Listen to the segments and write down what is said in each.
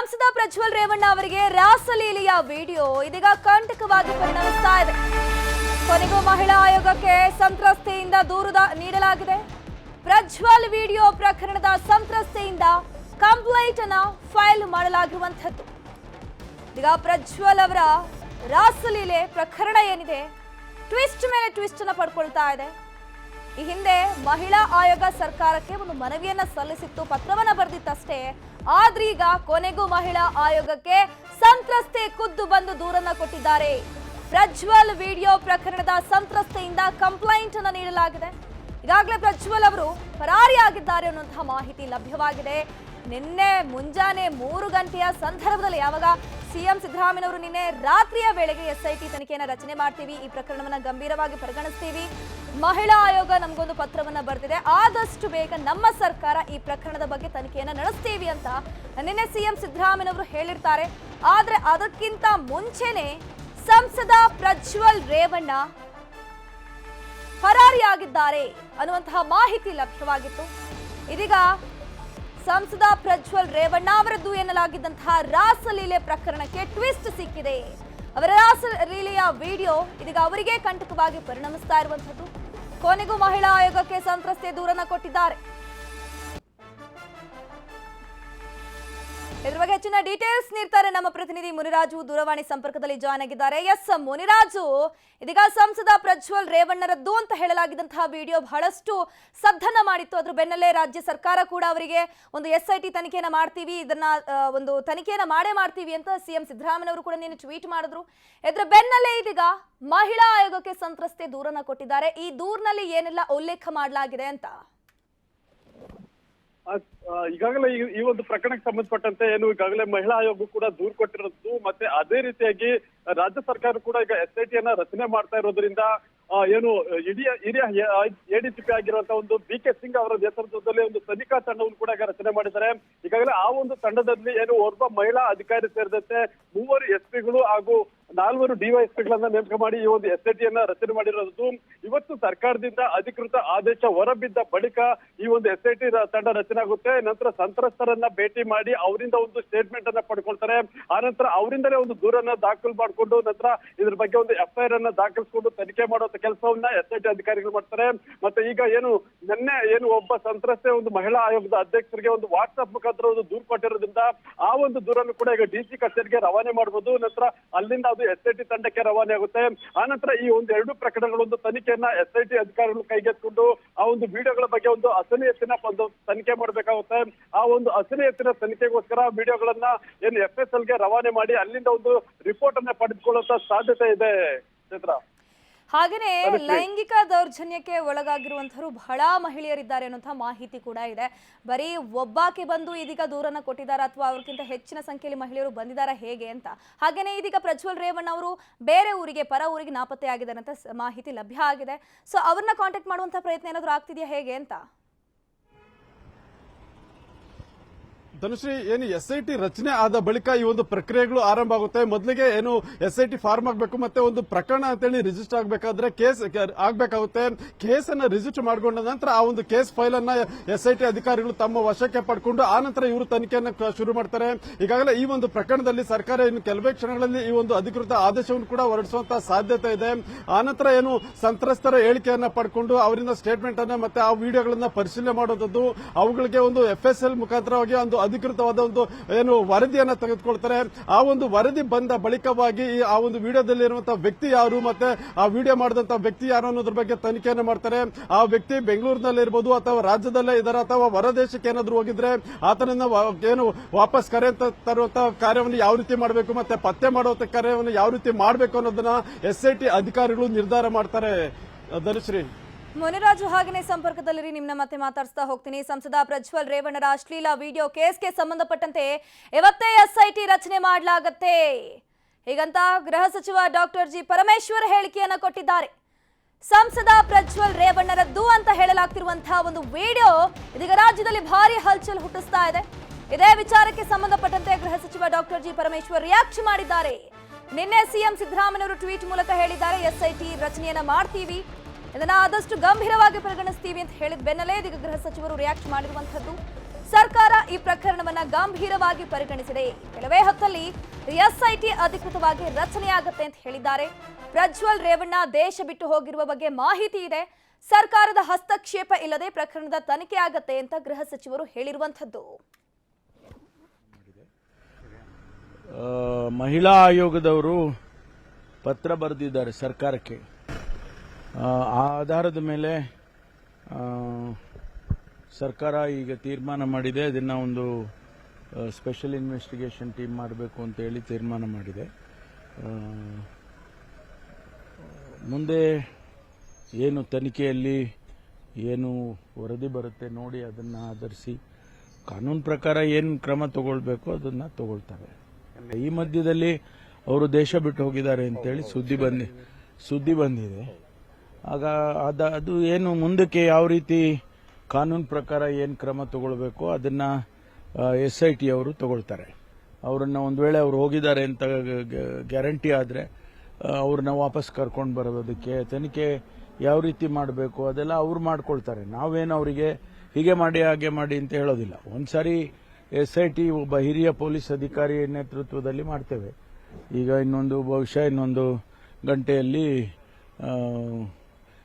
ಸಂಸದ ಪ್ರಜ್ವಲ್ ರೇವಣ್ಣ ಅವರಿಗೆ ರಾಸಲೀಲೆಯ ವಿಡಿಯೋ. ಇದೀಗ ಕಂಟಕವಾಗಿ ಪರಿಣಮಿಸ್ತಾ ಇದೆ. ಕೊನೆಗೂ ಮಹಿಳಾ ಆಯೋಗಕ್ಕೆ ಸಂತ್ರಸ್ತೆಯಿಂದ ದೂರು ನೀಡಲಾಗಿದೆ. ಪ್ರಜ್ವಲ್ ವಿಡಿಯೋ ಪ್ರಕರಣದ ಸಂತ್ರಸ್ತೆಯಿಂದ ಕಂಪ್ಲೇಂಟ್ ಅನ್ನ ಫೈಲ್ ಮಾಡಲಾಗಿರುವಂಥದ್ದು. ಈಗ ಪ್ರಜ್ವಲ್ ಅವರ ರಾಸಲೀಲೆ ಪ್ರಕರಣ ಏನಿದೆ, ಟ್ವಿಸ್ಟ್ ಮೇಲೆ ಟ್ವಿಸ್ಟ್ ಅನ್ನ ಪಡ್ಕೊಳ್ತಾ ಇದೆ. ಈ ಹಿಂದೆ ಮಹಿಳಾ ಆಯೋಗ ಸರ್ಕಾರಕ್ಕೆ ಒಂದು ಮನವಿಯನ್ನ ಸಲ್ಲಿಸಿತ್ತು, ಪತ್ರವನ್ನ ಬರೆದಿತ್ತಷ್ಟೇ. ಆದ್ರೀಗ ಕೊನೆಗೂ ಮಹಿಳಾ ಆಯೋಗಕ್ಕೆ ಸಂತ್ರಸ್ತೆ ಖುದ್ದು ಬಂದು ದೂರನ್ನ ಕೊಟ್ಟಿದ್ದಾರೆ. ಪ್ರಜ್ವಲ್ ವಿಡಿಯೋ ಪ್ರಕರಣದ ಸಂತ್ರಸ್ತೆಯಿಂದ ಕಂಪ್ಲೈಂಟ್ ಅನ್ನು ನೀಡಲಾಗಿದೆ. ಈಗಾಗಲೇ ಪ್ರಜ್ವಲ್ ಅವರು ಪರಾರಿಯಾಗಿದ್ದಾರೆ ಅನ್ನುವಂತಹ ಮಾಹಿತಿ ಲಭ್ಯವಾಗಿದೆ. ನಿನ್ನೆ ಮುಂಜಾನೆ ಮೂರು ಗಂಟೆಯ ಸಂದರ್ಭದಲ್ಲಿ ಯಾವಾಗ ಸಿಎಂ ಸಿದ್ದರಾಮಯ್ಯನವರು ನಿನ್ನೆ ರಾತ್ರಿಯ ವೇಳೆಗೆ ಎಸ್ಐಟಿ ತನಿಖೆಯನ್ನು ರಚನೆ ಮಾಡ್ತೀವಿ. ಈ ಪ್ರಕರಣವನ್ನು ಗಂಭೀರವಾಗಿ ಪರಿಗಣಿಸ್ತೀವಿ. ಮಹಿಳಾ ಆಯೋಗ ನಮಗೊಂದು ಪತ್ರವನ್ನು ಬರೆದಿದೆ. ಆದಷ್ಟು ಬೇಗ ನಮ್ಮ ಸರ್ಕಾರ ಈ ಪ್ರಕರಣದ ಬಗ್ಗೆ ತನಿಖೆಯನ್ನು ನಡೆಸ್ತೀವಿ ಅಂತ ನಿನ್ನೆ ಸಿಎಂ ಸಿದ್ದರಾಮಯ್ಯನವರು ಹೇಳಿರ್ತಾರೆ. ಆದರೆ ಅದಕ್ಕಿಂತ ಮುಂಚೆನೆ ಸಂಸದ ಪ್ರಜ್ವಲ್ ರೇವಣ್ಣ ಪರಾರಿಯಾಗಿದ್ದಾರೆ ಅನ್ನುವಂತಹ ಮಾಹಿತಿ ಲಭ್ಯವಾಗಿತ್ತು. ಇದೀಗ ಸಂಸದ ಪ್ರಜ್ವಲ್ ರೇವಣ್ಣ ಅವರದ್ದು ಎನ್ನಲಾಗಿದ್ದಂತಹ ರಾಸಲೀಲೆ ಪ್ರಕರಣಕ್ಕೆ ಟ್ವಿಸ್ಟ್ ಸಿಕ್ಕಿದೆ. ಅವರ ರಾಸಲೀಲೆಯ ವಿಡಿಯೋ ಇದೀಗ ಅವರಿಗೆ ಕಂಟಕವಾಗಿ ಪರಿಣಮಿಸ್ತಾ ಇರುವಂತದ್ದು ಕೊನೆಗೂ ಮಹಿಳಾ ಆಯೋಗಕ್ಕೆ ಸಂತ್ರಸ್ತೆ ದೂರನ್ನ ಕೊಟ್ಟಿದ್ದಾರೆ. ಇದ್ರ ಬಗ್ಗೆ ಹೆಚ್ಚಿನ ಡೀಟೇಲ್ಸ್ ನೀಡ್ತಾರೆ ನಮ್ಮ ಪ್ರತಿನಿಧಿ ಮುನಿರಾಜು. ದೂರವಾಣಿ ಸಂಪರ್ಕದಲ್ಲಿ ಜಾಯ್ನ್ ಆಗಿದ್ದಾರೆ. ಎಸ್, ಮುನಿರಾಜು. ಇದೀಗ ಸಂಸದ ಪ್ರಜ್ವಲ್ ರೇವಣ್ಣರದ್ದು ಅಂತ ಹೇಳಲಾಗಿದ್ದಂತಹ ವಿಡಿಯೋ ಬಹಳಷ್ಟು ಸದ್ದನ್ನ ಮಾಡಿತ್ತು. ಅದ್ರ ಬೆನ್ನಲ್ಲೇ ರಾಜ್ಯ ಸರ್ಕಾರ ಕೂಡ ಅವರಿಗೆ ಒಂದು ಎಸ್ ಐ ಟಿ ತನಿಖೆಯನ್ನ ಮಾಡ್ತೀವಿ, ಇದನ್ನ ಒಂದು ತನಿಖೆಯನ್ನ ಮಾಡೇ ಮಾಡ್ತೀವಿ ಅಂತ ಸಿಎಂ ಸಿದ್ದರಾಮಯ್ಯನವರು ಕೂಡ ನಿನ್ನೆ ಟ್ವೀಟ್ ಮಾಡಿದ್ರು. ಇದ್ರ ಬೆನ್ನಲ್ಲೇ ಇದೀಗ ಮಹಿಳಾ ಆಯೋಗಕ್ಕೆ ಸಂತ್ರಸ್ತೆ ದೂರನ್ನ ಕೊಟ್ಟಿದ್ದಾರೆ. ಈ ದೂರಿನಲ್ಲಿ ಏನೆಲ್ಲ ಉಲ್ಲೇಖ ಮಾಡಲಾಗಿದೆ ಅಂತ. ಈಗಾಗಲೇ ಈ- ಒಂದು ಪ್ರಕರಣಕ್ಕೆ ಸಂಬಂಧಪಟ್ಟಂತೆ ಏನು ಈಗಾಗಲೇ ಮಹಿಳಾ ಆಯೋಗ ಕೂಡ ದೂರು ಕೊಟ್ಟಿರೋದು, ಮತ್ತೆ ಅದೇ ರೀತಿಯಾಗಿ ರಾಜ್ಯ ಸರ್ಕಾರ ಕೂಡ ಈಗ ಎಸ್ ಐ ಟಿಯನ್ನ ರಚನೆ ಮಾಡ್ತಾ ಇರೋದ್ರಿಂದ ಏನು ಇಡಿಯ ಹಿರಿಯ ಎಡಿಸಿಪಿ ಆಗಿರುವಂತಹ ಒಂದು ಬಿ ಕೆ ಸಿಂಗ್ ಅವರ ನೇತೃತ್ವದಲ್ಲಿ ಒಂದು ತನಿಖಾ ತಂಡವನ್ನು ಕೂಡ ಈಗ ರಚನೆ ಮಾಡಿದ್ದಾರೆ. ಈಗಾಗಲೇ ಆ ಒಂದು ತಂಡದಲ್ಲಿ ಏನು ಓರ್ವ ಮಹಿಳಾ ಅಧಿಕಾರಿ ಸೇರಿದಂತೆ ಮೂವರು ಎಸ್ ಪಿಗಳು ಹಾಗೂ ನಾಲ್ವರು ಡಿವೈಎಸ್ಪಿಗಳನ್ನ ನೇಮಕ ಮಾಡಿ ಈ ಒಂದು ಎಸ್ ಐ ಟಿಯನ್ನ ರಚನೆ ಮಾಡಿರೋದು ಇವತ್ತು ಸರ್ಕಾರದಿಂದ ಅಧಿಕೃತ ಆದೇಶ ಹೊರಬಿದ್ದ ಬಳಿಕ ಈ ಒಂದು ಎಸ್ ಐ ಟಿ ತಂಡ ರಚನೆ ಆಗುತ್ತೆ. ನಂತರ ಸಂತ್ರಸ್ತರನ್ನ ಭೇಟಿ ಮಾಡಿ ಅವರಿಂದ ಒಂದು ಸ್ಟೇಟ್ಮೆಂಟ್ ಅನ್ನ ಪಡ್ಕೊಳ್ತಾರೆ. ಆನಂತರ ಅವರಿಂದಲೇ ಒಂದು ದೂರನ್ನ ದಾಖಲು ಮಾಡಿಕೊಂಡು ನಂತರ ಇದ್ರ ಬಗ್ಗೆ ಒಂದು ಎಫ್ಐಆರ್ ಅನ್ನ ದಾಖಲಿಸಿಕೊಂಡು ತನಿಖೆ ಮಾಡುವಂತ ಕೆಲಸವನ್ನ ಎಸ್ ಐ ಟಿ ಅಧಿಕಾರಿಗಳು ಮಾಡ್ತಾರೆ. ಮತ್ತೆ ಈಗ ಏನು, ನಿನ್ನೆ ಏನು ಒಬ್ಬ ಸಂತ್ರಸ್ತೆ, ಒಂದು ಮಹಿಳಾ ಆಯೋಗದ ಅಧ್ಯಕ್ಷರಿಗೆ ಒಂದು ವಾಟ್ಸ್ಆಪ್ ಮುಖಾಂತರ ಒಂದು ದೂರು ಕೊಟ್ಟಿರೋದ್ರಿಂದ ಆ ಒಂದು ದೂರನ್ನು ಕೂಡ ಈಗ ಡಿ ಸಿ ಕಚೇರಿಗೆ ರವಾನೆ ಮಾಡಬಹುದು ನಂತರ ಅಲ್ಲಿಂದ ಅದು ಟಿ ತಂಡಕ್ಕೆ ರವಾನೆ ಆಗುತ್ತೆ. ಆನಂತರ ಈ ಒಂದು ಎರಡು ಪ್ರಕರಣಗಳ ಒಂದು ತನಿಖೆಯನ್ನ ಎಸ್ ಐ ಟಿ ಅಧಿಕಾರಿಗಳು ಕೈಗೆತ್ತಿಕೊಂಡು ಆ ಒಂದು ವಿಡಿಯೋಗಳ ಬಗ್ಗೆ ಒಂದು ಅಸಲಿಯತ್ತಿನ ಒಂದು ತನಿಖೆ ಮಾಡಬೇಕಾಗುತ್ತೆ. ಆ ಒಂದು ಅಸಲಿಯತ್ತಿನ ತನಿಖೆಗೋಸ್ಕರ ವಿಡಿಯೋಗಳನ್ನ ಏನು ಎಫ್ ಎಸ್ ಎಲ್ಗೆ ರವಾನೆ ಮಾಡಿ ಅಲ್ಲಿಂದ ಒಂದು ರಿಪೋರ್ಟ್ ಅನ್ನ ಪಡೆದುಕೊಳ್ಳುವಂತ ಸಾಧ್ಯತೆ ಇದೆ ಚೈತ್ರ ಹಾಗೇನೆ ಲೈಂಗಿಕ ದೌರ್ಜನ್ಯಕ್ಕೆ ಒಳಗಾಗಿರುವಂತರು ಬಹಳ ಮಹಿಳೆಯರಿದ್ದಾರೆ ಅನ್ನುವಂತಹ ಮಾಹಿತಿ ಕೂಡ ಇದೆ. ಬರೀ ಒಬ್ಬಾಕೆ ಬಂದು ಇದೀಗ ದೂರನ್ನ ಕೊಟ್ಟಿದ್ದಾರೆ ಅಥವಾ ಅವ್ರಿಗಿಂತ ಹೆಚ್ಚಿನ ಸಂಖ್ಯೆಯಲ್ಲಿ ಮಹಿಳೆಯರು ಬಂದಿದ್ದಾರೆ ಹೇಗೆ ಅಂತ. ಹಾಗೇನೆ ಇದೀಗ ಪ್ರಜ್ವಲ್ ರೇವಣ್ಣ ಅವರು ಬೇರೆ ಊರಿಗೆ ಪರ ಊರಿಗೆ ನಾಪತ್ತೆ ಆಗಿದ್ದಾರೆ ಅಂತ ಮಾಹಿತಿ ಲಭ್ಯ ಆಗಿದೆ. ಸೊ ಅವ್ರನ್ನ ಕಾಂಟ್ಯಾಕ್ಟ್ ಮಾಡುವಂತ ಪ್ರಯತ್ನ ಏನಾದರೂ ಆಗ್ತಿದೆಯಾ ಹೇಗೆ ಅಂತ? ಧನುಶ್ರೀ, ಏನು ಎಸ್ ಐ ಟಿ ರಚನೆ ಆದ ಬಳಿಕ ಈ ಒಂದು ಪ್ರಕ್ರಿಯೆಗಳು ಆರಂಭ ಆಗುತ್ತೆ ಮೊದಲಿಗೆ ಏನು ಎಸ್ ಐ ಟಿ ಫಾರ್ಮ್ ಆಗಬೇಕು, ಮತ್ತೆ ಒಂದು ಪ್ರಕರಣ ಅಂತೇಳಿ ರಿಜಿಸ್ಟರ್ ಆಗಬೇಕಾದ್ರೆ ಕೇಸ್ ಆಗಬೇಕಾಗುತ್ತೆ. ಕೇಸ್ ಅನ್ನ ರಿಜಿಸ್ಟರ್ ಮಾಡಿಕೊಂಡ ನಂತರ ಆ ಒಂದು ಕೇಸ್ ಫೈಲ್ ಅನ್ನ ಎಸ್ ಐ ಟಿ ಅಧಿಕಾರಿಗಳು ತಮ್ಮ ವಶಕ್ಕೆ ಪಡ್ಕೊಂಡು ಆ ನಂತರ ಇವರು ತನಿಖೆಯನ್ನು ಶುರು ಮಾಡ್ತಾರೆ. ಈಗಾಗಲೇ ಈ ಒಂದು ಪ್ರಕರಣದಲ್ಲಿ ಸರ್ಕಾರ ಇನ್ನು ಕೆಲವೇ ಕ್ಷಣಗಳಲ್ಲಿ ಈ ಒಂದು ಅಧಿಕೃತ ಆದೇಶವನ್ನು ಕೂಡ ಹೊರಡಿಸುವಂತಹ ಸಾಧ್ಯತೆ ಇದೆ. ಆ ನಂತರ ಏನು ಸಂತ್ರಸ್ತರ ಹೇಳಿಕೆಯನ್ನ ಪಡ್ಕೊಂಡು ಅವರಿಂದ ಸ್ಟೇಟ್ಮೆಂಟ್ ಅನ್ನ ಮತ್ತೆ ಆ ವಿಡಿಯೋಗಳನ್ನ ಪರಿಶೀಲನೆ ಮಾಡೋದದ್ದು ಅವುಗಳಿಗೆ ಒಂದು ಎಫ್ ಎಸ್ ಎಲ್ ಮುಖಾಂತರವಾಗಿ ಒಂದು ಅಧಿಕೃತವಾದ ಒಂದು, ಏನು ವರದಿಯನ್ನ ತೆಗೆದುಕೊಳ್ತಾರೆ. ಆ ಒಂದು ವರದಿ ಬಂದ ಬಳಿಕವಾಗಿ ಆ ಒಂದು ವಿಡಿಯೋದಲ್ಲಿ ಇರುವಂತಹ ವ್ಯಕ್ತಿ ಯಾರು ಮತ್ತೆ ಆ ವಿಡಿಯೋ ಮಾಡಿದಂತಹ ವ್ಯಕ್ತಿ ಯಾರು ಅನ್ನೋದ್ರ ಬಗ್ಗೆ ತನಿಖೆಯನ್ನು ಮಾಡ್ತಾರೆ. ಆ ವ್ಯಕ್ತಿ ಬೆಂಗಳೂರಿನಲ್ಲಿ ಇರಬಹುದು ಅಥವಾ ರಾಜ್ಯದಲ್ಲೇ ಇದ್ದಾರೆ ಅಥವಾ ಹೊರದೇಶಕ್ಕೆ ಏನಾದ್ರು ಹೋಗಿದ್ರೆ ಆತನನ್ನ ಏನು ವಾಪಸ್ ಕರೆ ತರುವಂತಹ ಕಾರ್ಯವನ್ನು ಯಾವ ರೀತಿ ಮಾಡಬೇಕು ಮತ್ತೆ ಪತ್ತೆ ಮಾಡುವಂತ ಕಾರ್ಯವನ್ನು ಯಾವ ರೀತಿ ಮಾಡಬೇಕು ಅನ್ನೋದನ್ನ ಎಸ್ಐಟಿ ಅಧಿಕಾರಿಗಳು ನಿರ್ಧಾರ ಮಾಡ್ತಾರೆ. ಧನುಶ್ರೀ. ಮುನಿರಾಜು ಹಾಗೆ ಸಂಪರ್ಕದಲ್ಲಿರಿ, ನಿಮ್ನ ಮತ್ತೆ ಮಾತಾಡಿಸ್ತಾ ಹೋಗ್ತೀನಿ. ಸಂಸದ ಪ್ರಜ್ವಲ್ ರೇವಣ್ಣರ ಅಶ್ಲೀಲ ವಿಡಿಯೋ ಕೇಸ್ಗೆ ಸಂಬಂಧಪಟ್ಟಂತೆ ಇವತ್ತೇ ಎಸ್ಐಟಿ ರಚನೆ ಮಾಡಲಾಗತ್ತೆ. ಹೀಗಂತ ಗೃಹ ಸಚಿವ ಡಾಕ್ಟರ್ ಜಿ ಪರಮೇಶ್ವರ್ ಹೇಳಿಕೆಯನ್ನು ಕೊಟ್ಟಿದ್ದಾರೆ. ಸಂಸದ ಪ್ರಜ್ವಲ್ ರೇವಣ್ಣರದ್ದು ಅಂತ ಹೇಳಲಾಗ್ತಿರುವಂತಹ ಒಂದು ವಿಡಿಯೋ ಇದೀಗ ರಾಜ್ಯದಲ್ಲಿ ಭಾರಿ ಹಲ್ಚಲ್ ಹುಟ್ಟಿಸ್ತಾ ಇದೆ. ಇದೇ ವಿಚಾರಕ್ಕೆ ಸಂಬಂಧಪಟ್ಟಂತೆ ಗೃಹ ಸಚಿವ ಡಾಕ್ಟರ್ ಜಿ ಪರಮೇಶ್ವರ್ ರಿಯಾಕ್ಟ್ ಮಾಡಿದ್ದಾರೆ. ನಿನ್ನೆ ಸಿಎಂ ಸಿದ್ದರಾಮಯ್ಯವರು ಟ್ವೀಟ್ ಮೂಲಕ ಹೇಳಿದ್ದಾರೆ, ಎಸ್ಐಟಿ ರಚನೆಯನ್ನ ಮಾಡ್ತೀವಿ. ಇದನ್ನ ಆದಷ್ಟು ಗಂಭೀರವಾಗಿ ಪರಿಗಣಿಸ್ತೀವಿ ಅಂತ ಹೇಳಿದ ಬೆನ್ನಲ್ಲೇ ಇದೀಗ ಗೃಹ ಸಚಿವರು ರಿಯಾಕ್ಟ್ ಮಾಡಿರುವಂತದ್ದು ಸರ್ಕಾರ ಈ ಪ್ರಕರಣವನ್ನ ಗಂಭೀರವಾಗಿ ಪರಿಗಣಿಸಿದೆ. ಕೆಲವೇ ಹೊತ್ತಲ್ಲಿ ಎಸ್ಐಟಿ ಅಧಿಕೃತವಾಗಿ ರಚನೆಯಾಗುತ್ತೆ ಅಂತ ಹೇಳಿದ್ದಾರೆ. ಪ್ರಜ್ವಲ್ ರೇವಣ್ಣ ದೇಶ ಬಿಟ್ಟು ಹೋಗಿರುವ ಬಗ್ಗೆ ಮಾಹಿತಿ ಇದೆ. ಸರ್ಕಾರದ ಹಸ್ತಕ್ಷೇಪ ಇಲ್ಲದೆ ಪ್ರಕರಣದ ತನಿಖೆ ಆಗತ್ತೆ ಅಂತ ಗೃಹ ಸಚಿವರು ಹೇಳಿರುವಂಥದ್ದು. ಮಹಿಳಾ ಆಯೋಗದವರು ಪತ್ರ ಬರೆದಿದ್ದಾರೆ ಸರ್ಕಾರಕ್ಕೆ. ಆ, ಆಧಾರದ ಮೇಲೆ ಸರ್ಕಾರ ಈಗ ತೀರ್ಮಾನ ಮಾಡಿದೆ. ಅದನ್ನು ಒಂದು ಸ್ಪೆಷಲ್ ಇನ್ವೆಸ್ಟಿಗೇಷನ್ ಟೀಮ್ ಮಾಡಬೇಕು ಅಂತ ಹೇಳಿ ತೀರ್ಮಾನ ಮಾಡಿದೆ. ಮುಂದೆ ಏನು ತನಿಖೆಯಲ್ಲಿ ಏನು ವರದಿ ಬರುತ್ತೆ ನೋಡಿ ಅದನ್ನು ಆಧರಿಸಿ ಕಾನೂನು ಪ್ರಕಾರ ಏನು ಕ್ರಮ ತಗೊಳ್ಬೇಕು ಅದನ್ನ ತಗೊಳ್ತಾರೆ. ಈ ಮಧ್ಯದಲ್ಲಿ ಅವರು ದೇಶ ಬಿಟ್ಟು ಹೋಗಿದ್ದಾರೆ ಅಂತೇಳಿ ಸುದ್ದಿ ಬಂದಿ ಸುದ್ದಿ ಬಂದಿದೆ. ಆಗ ಅದ ಅದು ಏನು ಮುಂದಕ್ಕೆ ಯಾವ ರೀತಿ ಕಾನೂನು ಪ್ರಕಾರ ಏನು ಕ್ರಮ ತಗೊಳ್ಬೇಕು ಅದನ್ನ ಎಸ್ ಐ ಟಿ ಅವರು ತಗೊಳ್ತಾರೆ. ಅವರನ್ನು ಒಂದು ವೇಳೆ ಅವ್ರು ಹೋಗಿದ್ದಾರೆ ಅಂತ ಗ್ಯಾರಂಟಿ ಆದರೆ ಅವ್ರನ್ನ ವಾಪಸ್ ಕರ್ಕೊಂಡು ಬರೋದಕ್ಕೆ, ತನಿಖೆ ಯಾವ ರೀತಿ ಮಾಡಬೇಕು ಅದೆಲ್ಲ ಅವ್ರು ಮಾಡ್ಕೊಳ್ತಾರೆ. ನಾವೇನು ಅವರಿಗೆ ಹೀಗೆ ಮಾಡಿ, ಹಾಗೆ ಮಾಡಿ ಅಂತ ಹೇಳೋದಿಲ್ಲ. ಒಂದ್ಸಾರಿ ಎಸ್ ಐ ಟಿ ಒಬ್ಬ ಹಿರಿಯ ಪೊಲೀಸ್ ಅಧಿಕಾರಿ ನೇತೃತ್ವದಲ್ಲಿ ಮಾಡ್ತೇವೆ. ಈಗ ಇನ್ನೊಂದು, ಬಹುಶಃ ಇನ್ನೊಂದು ಗಂಟೆಯಲ್ಲಿ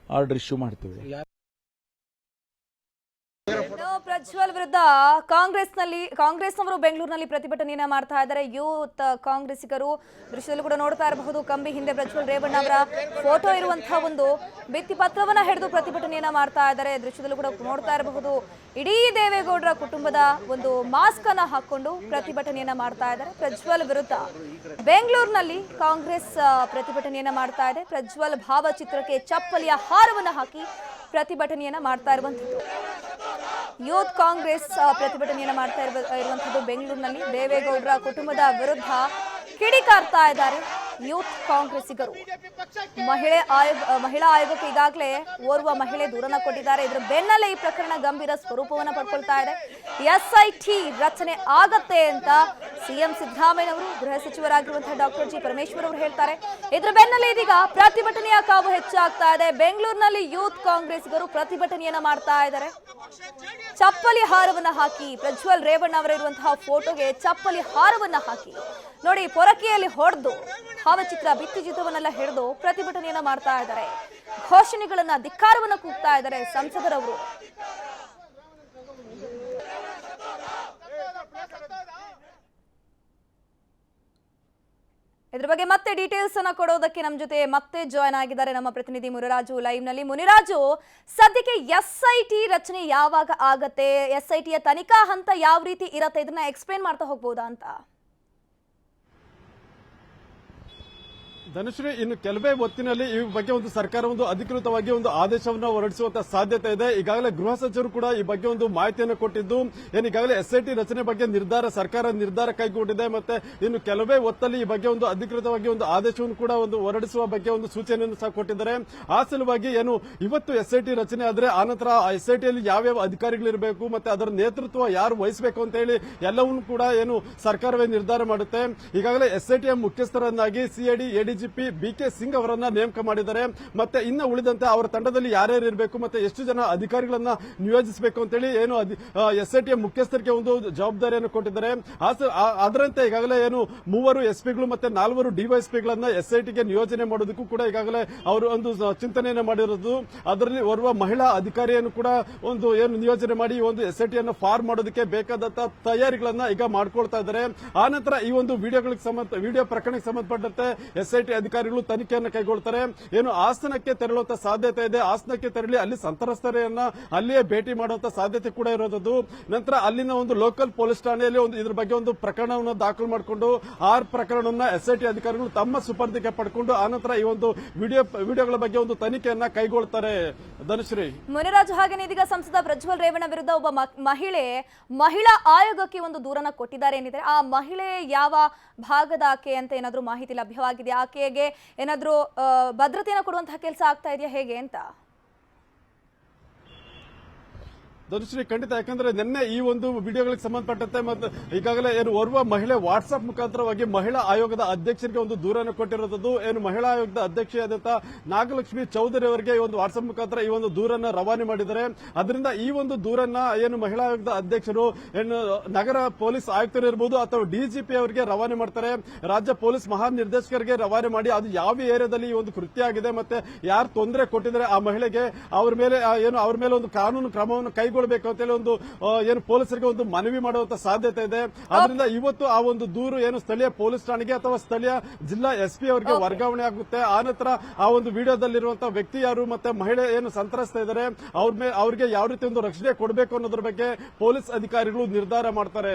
ಆರ್ಡರ್ ಇಶ್ಯೂ ಮಾಡ್ತೇವೆ. ಪ್ರಜ್ವಲ್ ವಿರುದ್ಧ ಕಾಂಗ್ರೆಸ್ನಲ್ಲಿ, ಕಾಂಗ್ರೆಸ್ನವರು ಬೆಂಗಳೂರಿನಲ್ಲಿ ಪ್ರತಿಭಟನೆಯನ್ನ ಮಾಡ್ತಾ ಇದ್ದಾರೆ. ಯೂತ್ ಕಾಂಗ್ರೆಸ್ಸಿಗರು ದೃಶ್ಯದಲ್ಲಿ ಕೂಡ ನೋಡ್ತಾ ಇರಬಹುದು. ಕಂಬಿ ಹಿಂದೆ ಪ್ರಜ್ವಲ್ ರೇವಣ್ಣ ಅವರ ಫೋಟೋ ಇರುವಂತಹ ಒಂದು ಭಿತ್ತಿ ಪತ್ರವನ್ನ ಹಿಡಿದು ಪ್ರತಿಭಟನೆಯನ್ನ ಮಾಡ್ತಾ ಇದ್ದಾರೆ. ದೃಶ್ಯದಲ್ಲೂ ಕೂಡ ನೋಡ್ತಾ ಇರಬಹುದು. ಇಡೀ ದೇವೇಗೌಡರ ಕುಟುಂಬದ ಒಂದು ಮಾಸ್ಕ್ ಅನ್ನ ಹಾಕೊಂಡು ಪ್ರತಿಭಟನೆಯನ್ನ ಮಾಡ್ತಾ ಇದ್ದಾರೆ. ಪ್ರಜ್ವಲ್ ವಿರುದ್ಧ ಬೆಂಗಳೂರಿನಲ್ಲಿ ಕಾಂಗ್ರೆಸ್ ಪ್ರತಿಭಟನೆಯನ್ನ ಮಾಡ್ತಾ ಇದೆ. ಪ್ರಜ್ವಲ್ ಭಾವಚಿತ್ರಕ್ಕೆ ಚಪ್ಪಲಿಯ ಹಾರವನ್ನು ಹಾಕಿ ಪ್ರತಿಭಟನೆಯನ್ನ ಮಾಡ್ತಾ ಇರುವಂತದ್ದು ಯೂತ್ ಕಾಂಗ್ರೆಸ್ ಪ್ರತಿಭಟನೆಯನ್ನು ಮಾಡ್ತಾ ಇರುವ ಇರುವಂಥದ್ದು ಬೆಂಗಳೂರಿನಲ್ಲಿ. ದೇವೇಗೌಡರ ಕುಟುಂಬದ ವಿರುದ್ಧ ಕಿಡಿಕಾರ್ತಾ ಇದ್ದಾರೆ ಯೂತ್ ಕಾಂಗ್ರೆಸ್ಸಿಗರು. ಮಹಿಳೆ ಆಯೋಗ ಮಹಿಳಾ ಆಯೋಗಕ್ಕೆ ಈಗಾಗಲೇ ಓರ್ವ ಮಹಿಳೆ ದೂರನ ಕೊಟ್ಟಿದ್ದಾರೆ. ಇದರ ಬೆನ್ನಲ್ಲೇ ಈ ಪ್ರಕರಣ ಗಂಭೀರ ಸ್ವರೂಪವನ್ನ ಪಡ್ಕೊಳ್ತಾ ಇದೆ. ಎಸ್ಐಟಿ ರಚನೆ ಆಗತ್ತೆ ಅಂತ ಸಿಎಂ ಸಿದ್ದರಾಮಯ್ಯನವರು ಗೃಹ ಸಚಿವರಾಗಿರುವಂತಹ ಡಾಕ್ಟರ್ ಜಿ ಪರಮೇಶ್ವರ್ ಅವರು ಹೇಳ್ತಾರೆ, ಇದರ ಬೆನ್ನಲ್ಲೇ ಇದೀಗ ಪ್ರತಿಭಟನೆಯ ಕಾವು ಹೆಚ್ಚಾಗ್ತಾ ಇದೆ. ಬೆಂಗಳೂರಿನಲ್ಲಿ ಯೂತ್ ಕಾಂಗ್ರೆಸ್ಗರು ಪ್ರತಿಭಟನೆಯನ್ನ ಮಾಡ್ತಾ ಇದ್ದಾರೆ. ಚಪ್ಪಲಿ ಹಾರವನ್ನ ಹಾಕಿ, ಪ್ರಜ್ವಲ್ ರೇವಣ್ಣ ಅವರಿರುವಂತಹ ಫೋಟೋಗೆ ಚಪ್ಪಲಿ ಹಾರವನ್ನ ಹಾಕಿ. ನೋಡಿ, ಪೊರಕೆಯಲ್ಲಿ ಹೊಡೆದು, ಭಾವಚಿತ್ರ ಭಿತ್ತಿ ಚಿತ್ರವನ್ನೆಲ್ಲ ಹಿಡಿದು ಪ್ರತಿಭಟನೆಯನ್ನ ಮಾಡ್ತಾ ಇದ್ದಾರೆ. ಘೋಷಣೆಗಳನ್ನ ಧಿಕ್ಕಾರವನ್ನ ಕೂಗ್ತಾ ಇದ್ದಾರೆ ಸಂಸದರವರು. ಇದ್ರ ಬಗ್ಗೆ ಮತ್ತೆ ಡೀಟೇಲ್ಸ್ ಅನ್ನ ಕೊಡೋದಕ್ಕೆ ನಮ್ಮ ಜೊತೆ ಮತ್ತೆ ಜಾಯ್ನ್ ಆಗಿದ್ದಾರೆ ನಮ್ಮ ಪ್ರತಿನಿಧಿ ಮುನಿರಾಜು ಲೈವ್ನಲ್ಲಿ. ಮುನಿರಾಜು, ಸದ್ಯಕ್ಕೆ ಎಸ್ ಐ ಟಿ ರಚನೆ ಯಾವಾಗ ಆಗತ್ತೆ? ಎಸ್ ಐ ಟಿಯ ತನಿಖಾ ಹಂತ ಯಾವ ರೀತಿ ಇರತ್ತೆ? ಇದನ್ನ ಎಕ್ಸ್ಪ್ಲೇನ್ ಮಾಡ್ತಾ ಹೋಗ್ಬೋದಾ ಅಂತ? ಧನುಶ್ರೀ, ಇನ್ನು ಕೆಲವೇ ಹೊತ್ತಿನಲ್ಲಿ ಈ ಬಗ್ಗೆ ಒಂದು ಸರ್ಕಾರ ಒಂದು ಅಧಿಕೃತವಾಗಿ ಒಂದು ಆದೇಶವನ್ನು ಹೊರಡಿಸುವಂತ ಸಾಧ್ಯತೆ ಇದೆ. ಈಗಾಗಲೇ ಗೃಹ ಸಚಿವರು ಕೂಡ ಈ ಬಗ್ಗೆ ಒಂದು ಮಾಹಿತಿಯನ್ನು ಕೊಟ್ಟಿದ್ದು, ಏನು ಈಗಾಗಲೇ ಎಸ್ಐಟಿ ರಚನೆ ಬಗ್ಗೆ ನಿರ್ಧಾರ, ಸರ್ಕಾರ ನಿರ್ಧಾರ ಕೈಗೊಂಡಿದೆ. ಮತ್ತೆ ಇನ್ನು ಕೆಲವೇ ಹೊತ್ತಲ್ಲಿ ಈ ಬಗ್ಗೆ ಒಂದು ಅಧಿಕೃತವಾಗಿ ಒಂದು ಆದೇಶವನ್ನು ಕೂಡ ಒಂದು ಹೊರಡಿಸುವ ಬಗ್ಗೆ ಒಂದು ಸೂಚನೆಯನ್ನು ಸಹ ಕೊಟ್ಟಿದ್ದಾರೆ. ಆ ಸಲುವಾಗಿ ಏನು, ಇವತ್ತು ಎಸ್ಐಟಿ ರಚನೆ ಆದರೆ ಆನಂತರ ಆ ಎಸ್ಐಟಿಯಲ್ಲಿ ಯಾವ್ಯಾವ ಅಧಿಕಾರಿಗಳಿರಬೇಕು ಮತ್ತೆ ಅದರ ನೇತೃತ್ವ ಯಾರು ವಹಿಸಬೇಕು ಅಂತ ಹೇಳಿ ಎಲ್ಲವನ್ನೂ ಕೂಡ ಏನು ಸರ್ಕಾರವೇ ನಿರ್ಧಾರ ಮಾಡುತ್ತೆ. ಈಗಾಗಲೇ ಎಸ್ಐಟಿಯ ಮುಖ್ಯಸ್ಥರನ್ನಾಗಿ CID ADGP B K Singh ಅವರನ್ನ ನೇಮಕ ಮಾಡಿದ್ದಾರೆ. ಮತ್ತೆ ಇನ್ನು ಉಳಿದಂತೆ ಅವರ ತಂಡದಲ್ಲಿ ಯಾರ್ಯಾರು ಇರಬೇಕು, ಮತ್ತೆ ಎಷ್ಟು ಜನ ಅಧಿಕಾರಿಗಳನ್ನ ನಿಯೋಜಿಸಬೇಕು ಅಂತೇಳಿ ಏನು ಎಸ್ ಐ ಟಿ ಮುಖ್ಯಸ್ಥರಿಗೆ ಒಂದು ಜವಾಬ್ದಾರಿಯನ್ನು ಕೊಟ್ಟಿದ್ದಾರೆ. ಅದರಂತೆ ಈಗಾಗಲೇ ಏನು ಮೂವರು ಎಸ್ಪಿಗಳು ಮತ್ತೆ ನಾಲ್ವರು ಡಿವೈಎಸ್ಪಿಗಳನ್ನ ಟಿಗೆ ನಿಯೋಜನೆ ಮಾಡೋದಕ್ಕೂ ಕೂಡ ಈಗಾಗಲೇ ಅವರು ಒಂದು ಚಿಂತನೆಯನ್ನು ಮಾಡಿರೋದು. ಅದರಲ್ಲಿ ಓರ್ವ ಮಹಿಳಾ ಅಧಿಕಾರಿಯನ್ನು ಕೂಡ ಒಂದು ಏನು ನಿಯೋಜನೆ ಮಾಡಿ ಒಂದು ಎಸ್ ಐ ಟಿಯನ್ನು ಫಾರ್ಮ್ ಮಾಡೋದಕ್ಕೆ ಬೇಕಾದಂತಹ ತಯಾರಿಗಳನ್ನ ಈಗ ಮಾಡ್ಕೊಳ್ತಾ ಇದ್ದಾರೆ. ಆನಂತರ ನಂತರ ಈ ಒಂದು ವಿಡಿಯೋಗಳಿಗೆ ಸಂಬಂಧ, ವಿಡಿಯೋ ಪ್ರಕರಣಕ್ಕೆ ಸಂಬಂಧಪಟ್ಟಂತೆ ಅಧಿಕಾರಿಗಳು ತನಿಖೆಯನ್ನು ಕೈಗೊಳ್ತಾರೆ. ಏನು ಆಸನಕ್ಕೆ ತೆರಳುವಂತ ಸಾಧ್ಯತೆ ಇದೆ. ಆಸನಕ್ಕೆ ತೆರಳಿ ಅಲ್ಲಿ ಸಂತ್ರಸ್ತರನ್ನ ಅಲ್ಲಿಯೇ ಭೇಟಿ ಮಾಡುವಂತ ಸಾಧ್ಯತೆ ಕೂಡ ಇರೋದು ನಂತರ ಅಲ್ಲಿನ ಒಂದು ಲೋಕಲ್ ಪೊಲೀಸ್ ಠಾಣೆಯಲ್ಲಿ ಒಂದು ಇದ್ರ ಬಗ್ಗೆ ಒಂದು ಪ್ರಕರಣವನ್ನು ದಾಖಲು ಮಾಡಿಕೊಂಡು, ಆರ್ ಪ್ರಕರಣವನ್ನ ಎಸ್ಐಟಿ ಅಧಿಕಾರಿಗಳು ತಮ್ಮ ಸುಪರ್ದಿಗೆ ಪಡ್ಕೊಂಡು ಆನಂತರ ಈ ಒಂದು ವಿಡಿಯೋ, ವಿಡಿಯೋಗಳ ಬಗ್ಗೆ ಒಂದು ತನಿಖೆಯನ್ನ ಕೈಗೊಳ್ತಾರೆ. ಧನುಶ್ರೀ. ಮುನಿರಾಜು ಹಾಗೆ ಇದೀಗ ಸಂಸದ ಪ್ರಜ್ವಲ್ ರೇವಣ್ಣ ವಿರುದ್ಧ ಒಬ್ಬ ಮಹಿಳೆ ಮಹಿಳಾ ಆಯೋಗಕ್ಕೆ ಒಂದು ದೂರನ ಕೊಟ್ಟಿದ್ದಾರೆ ಏನಿದೆ ಆ ಮಹಿಳೆ ಯಾವ ಭಾಗದ ಆಕೆ ಅಂತ ಏನಾದ್ರೂ ಮಾಹಿತಿ ಲಭ್ಯವಾಗಿದೆ ಆಕೆಗೆ ಏನಾದ್ರೂ ಭದ್ರತೆಯನ್ನು ಕೊಡುವಂತಹ ಕೆಲಸ ಆಗ್ತಾ ಇದೆಯಾ ಹೇಗೆ ಅಂತ? ಧನುಶ್ರೀ ಖಂಡಿತ. ಯಾಕಂದ್ರೆ ನಿನ್ನೆ ಈ ಒಂದು ವಿಡಿಯೋಗಳಿಗೆ ಸಂಬಂಧಪಟ್ಟಂತೆ ಮತ್ತು ಈಗಾಗಲೇ ಏನು ಓರ್ವ ಮಹಿಳೆ ವಾಟ್ಸ್ಆಪ್ ಮುಖಾಂತರವಾಗಿ ಮಹಿಳಾ ಆಯೋಗದ ಅಧ್ಯಕ್ಷರಿಗೆ ಒಂದು ದೂರನ್ನು ಕೊಟ್ಟಿರೋದು ಏನು ಮಹಿಳಾ ಆಯೋಗದ ಅಧ್ಯಕ್ಷೆಯಾದಂತಹ ನಾಗಲಕ್ಷ್ಮಿ ಚೌಧರಿ ಅವರಿಗೆ ಈ ಒಂದು ವಾಟ್ಸ್ಆಪ್ ಮುಖಾಂತರ ಈ ಒಂದು ದೂರನ್ನ ರವಾನೆ ಮಾಡಿದ್ದಾರೆ. ಅದರಿಂದ ಈ ಒಂದು ದೂರನ್ನ ಏನು ಮಹಿಳಾ ಆಯೋಗದ ಅಧ್ಯಕ್ಷರು, ಏನು ನಗರ ಪೊಲೀಸ್ ಆಯುಕ್ತರು ಇರಬಹುದು ಅಥವಾ ಡಿಜಿಪಿ ಅವರಿಗೆ ರವಾನೆ ಮಾಡ್ತಾರೆ. ರಾಜ್ಯ ಪೊಲೀಸ್ ಮಹಾನಿರ್ದೇಶಕರಿಗೆ ರವಾನೆ ಮಾಡಿ ಅದು ಯಾವ ಏರಿಯಾದಲ್ಲಿ ಈ ಒಂದು ಕೃತ್ಯ ಆಗಿದೆ ಮತ್ತೆ ಯಾರು ತೊಂದರೆ ಕೊಟ್ಟಿದ್ದಾರೆ ಆ ಮಹಿಳೆಗೆ, ಅವ್ರ ಮೇಲೆ ಏನು ಅವ್ರ ಮೇಲೆ ಒಂದು ಕಾನೂನು ಕ್ರಮವನ್ನು ಕೈಗೊಳ್ಳಬೇಕು ಅಂತೇಳಿ ಒಂದು ಏನು ಪೊಲೀಸರಿಗೆ ಒಂದು ಮನವಿ ಮಾಡುವಂತ ಸಾಧ್ಯತೆ ಇದೆ. ಆದ್ರಿಂದ ಇವತ್ತು ಆ ಒಂದು ದೂರು ಏನು ಸ್ಥಳೀಯ ಪೊಲೀಸ್ ಠಾಣೆಗೆ ಅಥವಾ ಸ್ಥಳೀಯ ಜಿಲ್ಲಾ ಎಸ್ಪಿ ಅವರಿಗೆ ವರ್ಗಾವಣೆ ಆಗುತ್ತೆ. ಆ ನಂತರ ಆ ಒಂದು ವಿಡಿಯೋದಲ್ಲಿರುವಂತಹ ವ್ಯಕ್ತಿ ಯಾರು ಮತ್ತೆ ಮಹಿಳೆ ಏನು ಸಂತ್ರಸ್ತ ಇದ್ದಾರೆ ಅವ್ರ ಮೇಲೆ ಅವ್ರಿಗೆ ಯಾವ ರೀತಿ ಒಂದು ರಕ್ಷಣೆ ಕೊಡಬೇಕು ಅನ್ನೋದ್ರ ಬಗ್ಗೆ ಪೊಲೀಸ್ ಅಧಿಕಾರಿಗಳು ನಿರ್ಧಾರ ಮಾಡ್ತಾರೆ.